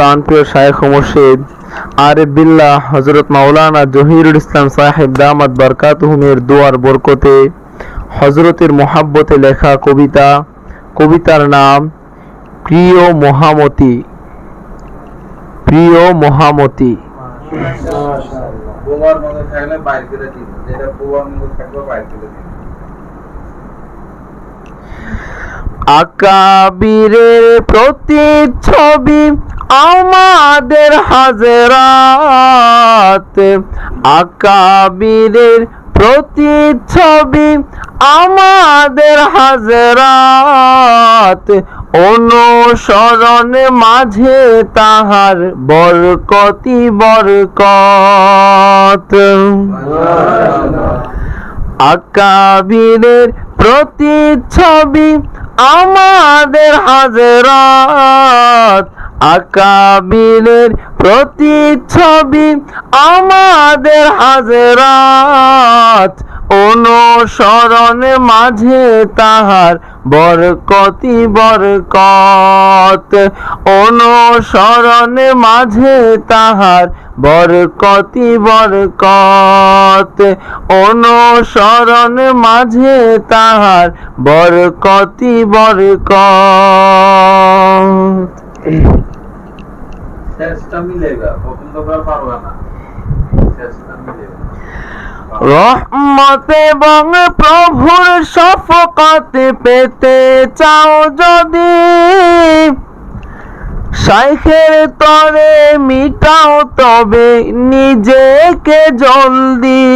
প্রাণপ্রিয় শায়েখ মুর্শিদ আরিফ বিল্লাহ হজরত মাওলানা জহিরুল ইসলাম সাহেব দামাত বরকাতুহুমের দুয়ার বরকতে হজরতের মোহাব্বতে লেখা কবিতা, কবিতার নাম প্রিয় মহামতি প্রিয় মহামতি। আকাবিরের প্রতিচ্ছবি আমাদের হাজরাত। আকাবিরের প্রতিচ্ছবি আমাদের হাজরাত। অনুসরণ মাঝে তাহার বরকতি বরকত। আকাবিরের প্রতিচ্ছবি আমাদের হাজরাত আকাবিলের প্রতিচ্ছবি আমাদের হাজরাত অনুসরণ মাঝে তাহার বরকতি বরকত অনুসরণ মাঝে তাহার বরকতি বরকত অনুসরণ মাঝে তাহার বরকতি বরকত। শেষটা মিলেগা প্রথম তোমরা পারবে না। শেষটা মিলেগা রহমত এবং প্রভুর সফকত পেতে চাও যদি। শাইখের তরে মিটাও তবে নিজেকে জলদি।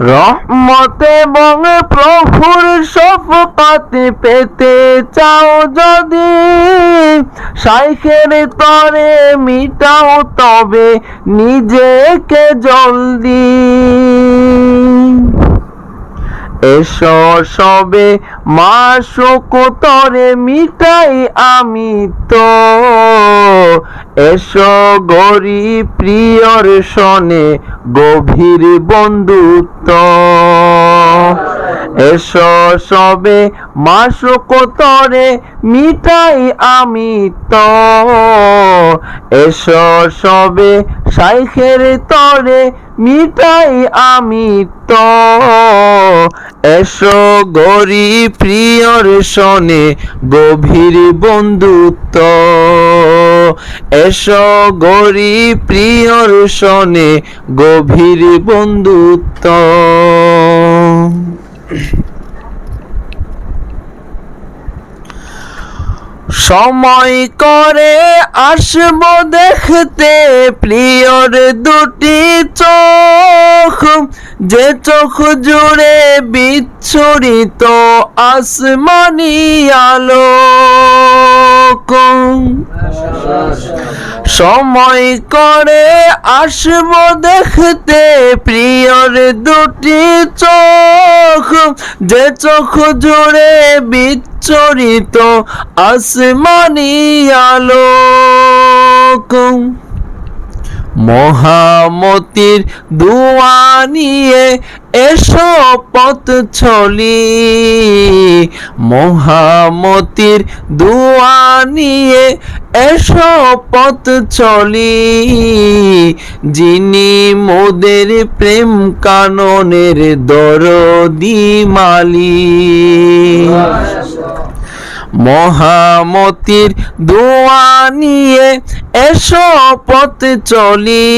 রহমত এবং প্রভুর শফকত পেতে চাও যদি। সাইখের তরে মিটাও তবে নিজেকে জলদি। এসো সবে মাসুক তরে মিটাই আমি তো। এসো গরি প্রিয়র শনে গভীর বন্ধুত্ব। এসো সবে মাসুক তরে মিটাই আমি তো। এসো সবে শাইখের তরে মিটাই আমি তো। এসো গরি প্রিয়র শনে গভীর বন্ধুত্ব। এসো গরি প্রিয়র শনে গভীর বন্ধুত্ব। সময় করে আসব দেখতে প্রিয়র দুটি চোখ। যে চোখ জুড়ে বিচ্ছুরিত আসমানি আলোক। সময় করে আসব দেখতে প্রিয়র দুটি চোখ। যে চোখ জুড়ে বিচ্ছরিত আসমানি আলোক। মহামতির দুয়া নিয়ে এসো পথ ছলি। মহামতির দুয়া নিয়ে এসো পথ চলি যিনি মোদের প্রেম কাননের দরদি মালি মহামতির দোয়া নিয়ে এসো পথ চলি।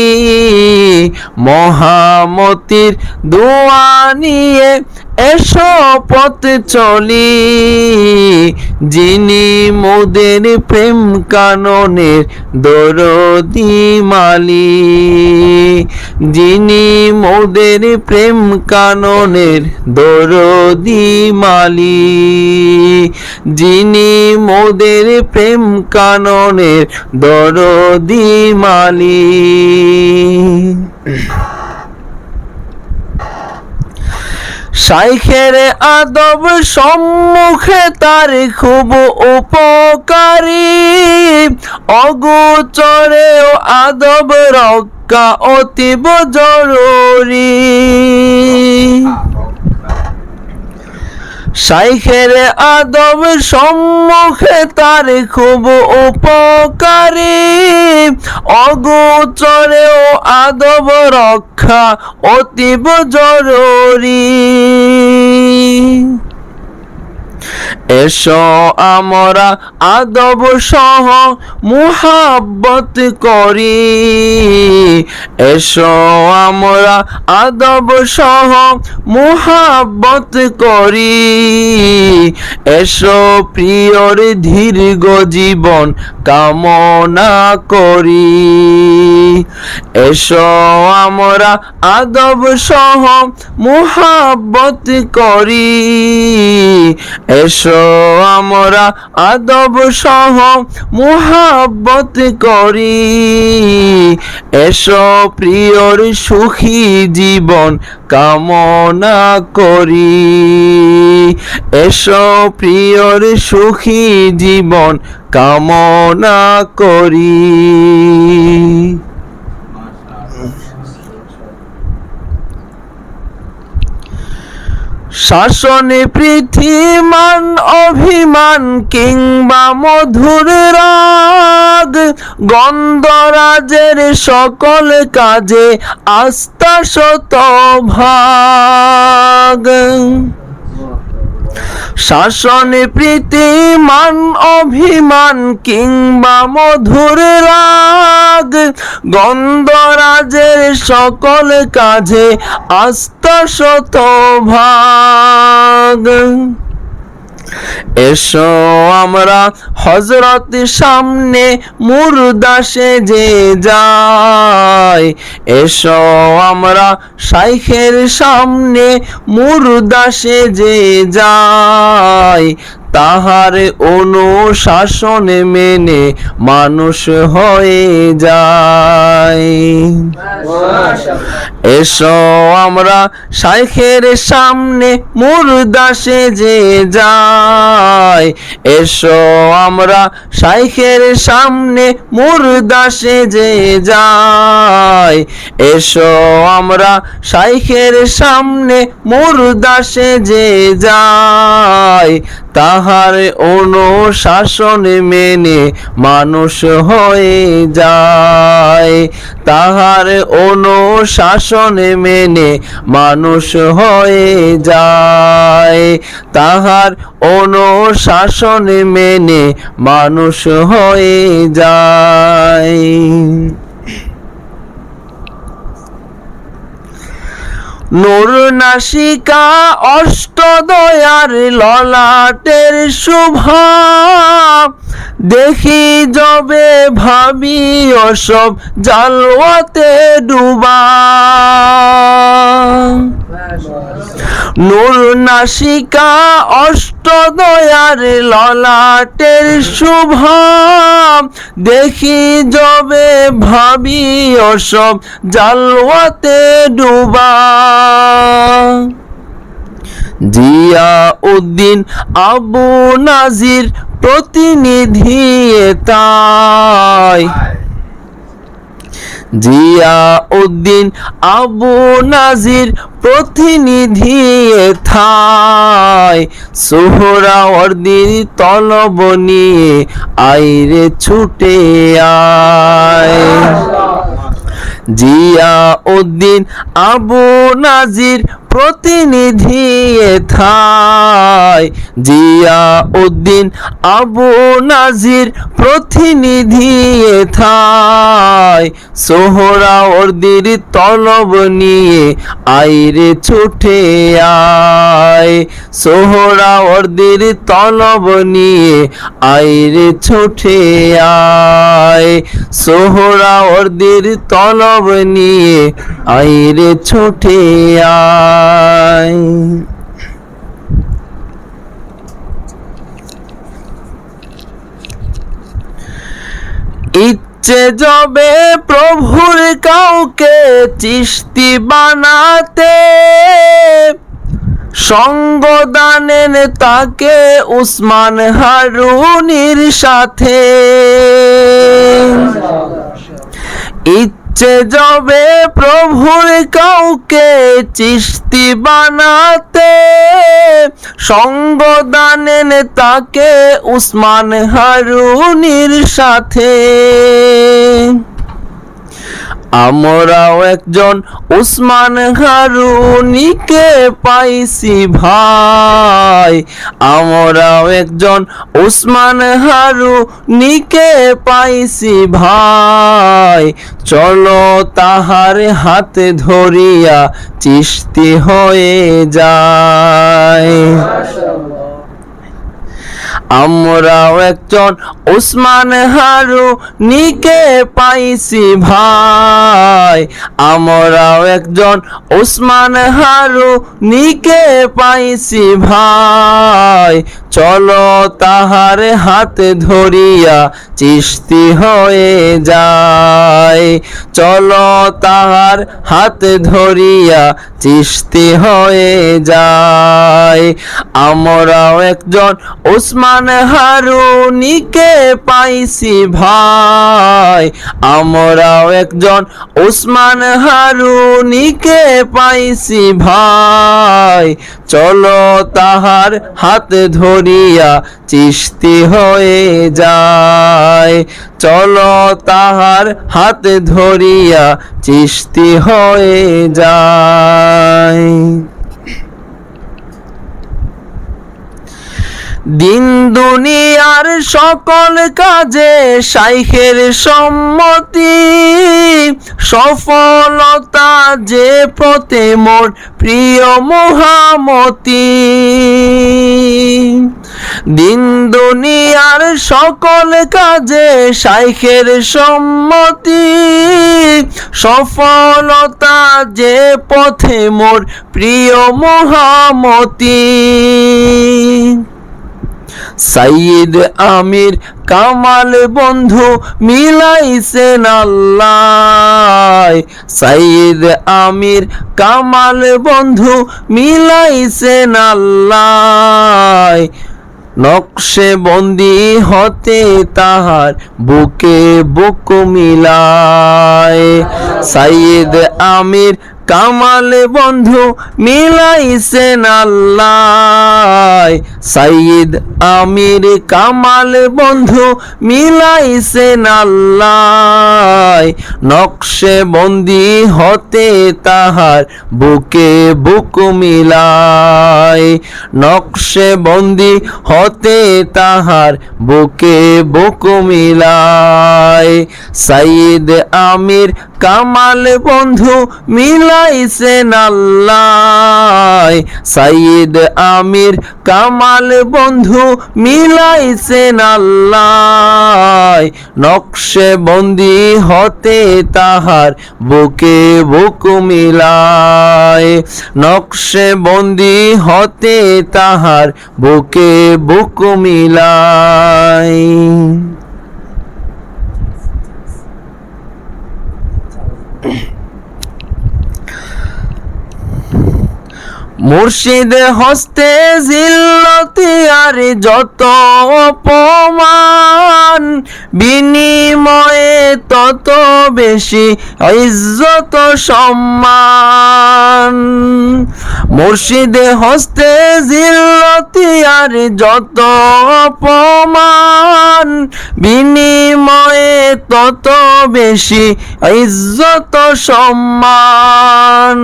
মহামতির দোয়া নিয়ে এসো পথ চলি। যিনি মোদের প্রেম কাননের দরদি মালি। যিনি মোদের প্রেম কাননের দরদি মালি। যিনি মোদের প্রেম কাননের মালি শাইখের আদব সম্মুখে তার খুব উপকারী। অগোচরে আদব রক্ষা অতীব জরুরি। শাইখের আদব সম্মুখে তার খুব উপকারী। অগোচরেও আদব রক্ষা অতীব জরুরি। এসো আমরা আদব সহ মুহাব্বত করি। এসো আমরা আদব সহ মুহাব্বত করি। এসো প্রিয়র দীর্ঘ জীবন কামনা করি। এসো আমরা আদব সহ মুহাব্বত করি। এসো আমরা আদব সহ মুহাব্বত করি। এসো প্রিয়র সুখী জীবন কামনা করি। এসো প্রিয়র সুখী জীবন কামনা করি। শাসনে পৃথিমান অভিমান কিংবা মধুর রাগ। গন্ধরাজের সকল কাজে আস্থা শত ভাগ। শাসনে প্রীতিমান, অভিমান কিংবা মধুর রাগ। গন্ধরাজের সকল কাজে আস্থা শত ভাগ এসো আমরা হজরত সামনে মুরদাসে যে যাই এসো আমরা শাইখের সামনে মুরদাসে যে যাই তাহার অনুশাসন মেনে মানুষ হয়ে যায়। এসো আমরা শাইখের সামনে মুরদাসে যে যাই এসো আমরা শাইখের সামনে মুরদাসে যে যাই এসো আমরা শাইখের সামনে মুরদাসে যে যাই তাহার অনুশাসন মেনে মানুষ হয়ে যায়। তাহার অনুশাসন মেনে মানুষ হয়ে যায়। তাহার অনুশাসন মেনে মানুষ হয়ে যায়। নূর নাসিকা অষ্টদয়ার ললাটের শুভা। দেখি যবে ভাবি অসব জালতে ডুবা। নূর নাসিকা অষ্টদয়ার ললাটের শুভা। দেখি যবে ভাবি অসব জালওয়াতে ডুবা। জিয়া উদ্দিন আবু নাজির প্রতিনিধি তাই জিয়া উদ্দিন আবু নাজির প্রতিনিধি থাই অর্দিন তলব নিয়ে আইরে ছুটে আয়। জিয়া উদ্দিন আবু নাজির প্রতিনিধি থাই জিয়া উদ্দিন আবু নাজির প্রতিনিধি থাই সোহরাওয়ার্দির তলব নিয়ে আইরে ছুটে আয়। সোহরাওয়ার্দির তলব নিয়ে আইরে ছুটে আয়। সোহরাওয়ার্দির তলব নিয়ে আইরে ছুটে আয়। ইচ্ছে যবে প্রভুর কাউকে চিস্তি বানাতে, সঙ্গ দানেন তাকে উসমান হারুনির সাথে। ইচ্ছে যবে প্রভুর কাউকে চিস্তি মুফতি বানাতে সঙ্গ দানেন তাকে উসমান হারুনির সাথে। আমরাও একজন উসমান হারুনিকে পাইছি ভাই। আমরাও একজন উসমান হারুনিকে পাইছি ভাই। চলো তাহার হাতে ধরিয়া চিস্তি হয়ে যায়। আমরাও একজন উসমান হারু নিকে পাইছি ভাই। আমরাও একজন উসমান হারু নিকে পাইছি ভাই। চলো তাহার হাতে ধরিয়া চিস্তি হয়ে যায়। চলো তাহার হাতে ধরিয়া চিস্তি হয়ে যায়। আমরাও একজন ওসমান হারুনিকে পাইছি ভাই। আমরাও একজন ওসমান হারুনিকে পাইছি ভাই। চলো তাহার হাতে ধরিয়া চিস্তি হয়ে যায়। চলো তাহার হাতে ধরিয়া চিস্তি হয়ে যায় দিন দুনিয়ার সকল কাজে শাইখের সম্মতি, সফলতা যে পথে মোর প্রিয় মহামতি। দিন দুনিয়ার সকল কাজে শাইখের সম্মতি। সফলতা যে পথে মোর প্রিয় মহামতি। সাইদ আমির, কামাল বন্ধু মিলাইছেন আল্লাহ। সাইদ আমির, কামাল বন্ধু মিলাইছেন আল্লাহ। নকশে বন্দি হতে তাহার বুকে বুক মিলায়। সাইদ আমির কামাল বন্ধু মিলাইছেন আল্লাহ। সাইদ আমির কামাল বন্ধু মিলাইছেন আল্লাহ। নকশে বন্দি হতে তাহার বুকে বুক মিলায় নকশে বন্দি হতে তাহার বুকে বুক মিলায় সাইদ আমির কামাল বন্ধু মিলাইছেন আল্লাহ। সাইদ আমির কামাল বন্ধু মিলাইছেন আল্লাহ। নকশে বন্দি হতে তাহার বুকে বুক মিলায়। নকশে বন্দি হতে তাহার বুকে বুক মিলায়। মুর্শিদ হস্তে জিল্লতি আর যত অপমান, বিনিময়ে তত বেশি ইজ্জত সম্মান। মুর্শিদে হস্তে জিল্লতি আর যত অপমান, বিনিময়ে তত বেশি ইজ্জত সম্মান।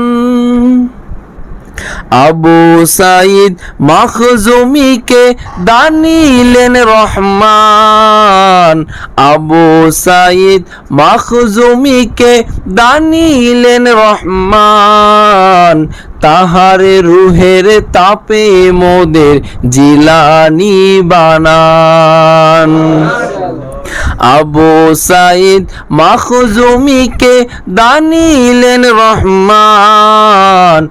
আবু সাইদ মখজুমিকে দানিলেন রহমান। আবু সাইদ মখজুমিকে দানিলেন রহমান। তাহার রুহের তাপে মোদের জিলানি বানান। আবু সাইদ মাখজুমিকে দানিলেন রহমান।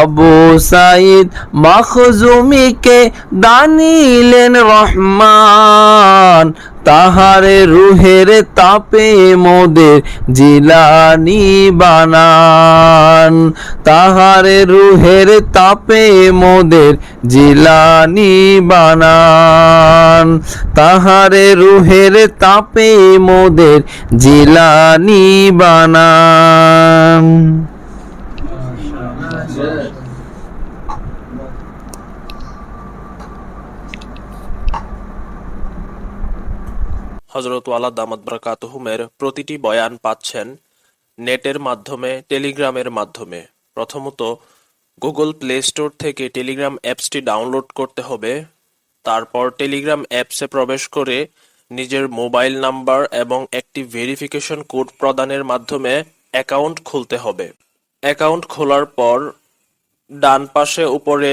আবু সাইদ মাখজুমিকে দানিলেন রহমান। তাহারে রুহের তাপে মোদের জিলানি বানান। তাহারে রুহের তাপে মোদের জিলানি বানান। তাহারে রুহের তাপে মোদের জিলানি বানান। হজরত ওয়ালা দামাত প্রতিটি বয়ান পাচ্ছেন নেটের মাধ্যমে, টেলিগ্রামের মাধ্যমে। প্রথমত, গুগল প্লে স্টোর থেকে টেলিগ্রাম অ্যাপসটি ডাউনলোড করতে হবে। তারপর টেলিগ্রাম অ্যাপসে প্রবেশ করে নিজের মোবাইল নাম্বার এবং একটি ভেরিফিকেশন কোড প্রদানের মাধ্যমে অ্যাকাউন্ট খুলতে হবে। অ্যাকাউন্ট খোলার পর ডান পাশে উপরে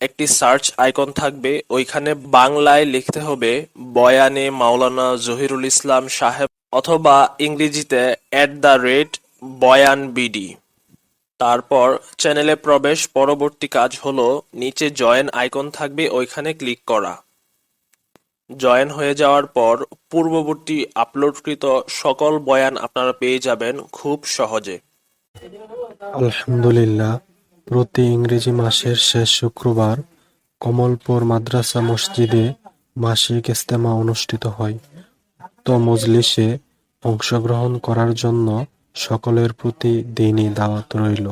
একটি সার্চ আইকন থাকবে। ওইখানে বাংলায় লিখতে হবে বয়ানে মাওলানা জহিরুল ইসলাম সাহেব অথবা ইংরেজিতে at the rate Bayan BD তারপর চ্যানেলে প্রবেশ, পরবর্তী কাজ হলো নিচে জয়েন আইকন থাকবে, ওইখানে ক্লিক করা। জয়েন হয়ে যাওয়ার পর পূর্ববর্তী আপলোডকৃত সকল বয়ান আপনারা পেয়ে যাবেন খুব সহজে। আলহামদুলিল্লাহ। প্রতি ইংরেজি মাসের শেষ শুক্রবার কমলপুর মাদ্রাসা মসজিদে মাসিক ইস্তেমা অনুষ্ঠিত হয়। উক্ত মজলিসে অংশগ্রহণ করার জন্য সকলের প্রতি দিনই দাওয়াত রইল।